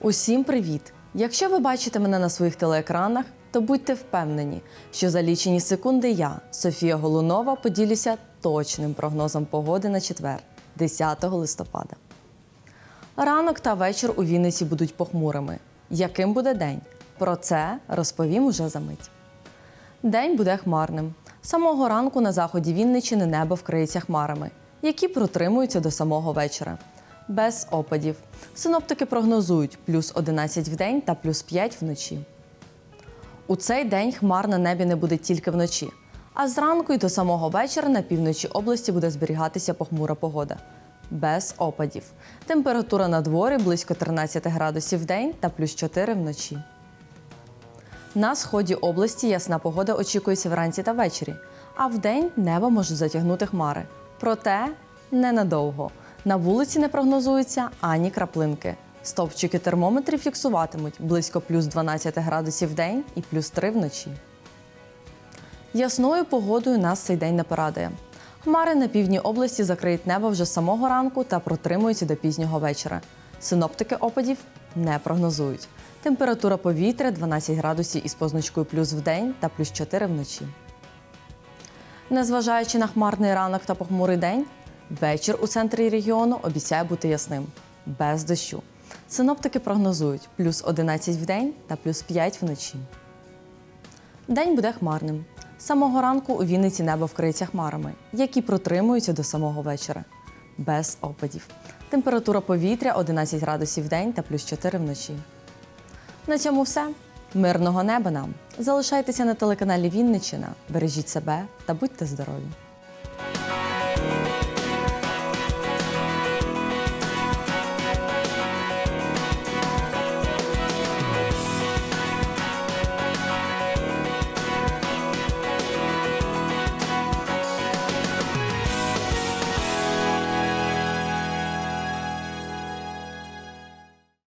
Усім привіт! Якщо ви бачите мене на своїх телеекранах, то будьте впевнені, що за лічені секунди я, Софія Голунова, поділюся точним прогнозом погоди на четвер, 10 листопада. Ранок та вечір у Вінниці будуть похмурими. Яким буде день? Про це розповім уже за мить. День буде хмарним. Самого ранку на заході Вінничини небо вкриється хмарами, які протримуються до самого вечора. Без опадів. Синоптики прогнозують плюс 11 в день та плюс 5 вночі. У цей день хмар на небі не буде тільки вночі, а зранку і до самого вечора на півночі області буде зберігатися похмура погода. Без опадів. Температура на дворі близько 13 градусів в день та плюс 4 вночі. На сході області ясна погода очікується вранці та ввечері, а вдень небо можуть затягнути хмари. Проте ненадовго. На вулиці не прогнозується ані краплинки. Стовпчики термометрів фіксуватимуть близько плюс 12 градусів в день і плюс 3 вночі. Ясною погодою нас цей день не порадує. Хмари на півдні області закриють небо вже з самого ранку та протримуються до пізнього вечора. Синоптики опадів не прогнозують. Температура повітря 12 градусів із позначкою плюс в день та плюс 4 вночі. Незважаючи на хмарний ранок та похмурий день, вечір у центрі регіону обіцяє бути ясним, без дощу. Синоптики прогнозують плюс 11 в день та плюс 5 вночі. День буде хмарним. З самого ранку у Вінниці небо вкриється хмарами, які протримуються до самого вечора. Без опадів. Температура повітря 11 градусів в день та плюс 4 вночі. На цьому все. Мирного неба нам! Залишайтеся на телеканалі Вінниччина, бережіть себе та будьте здорові!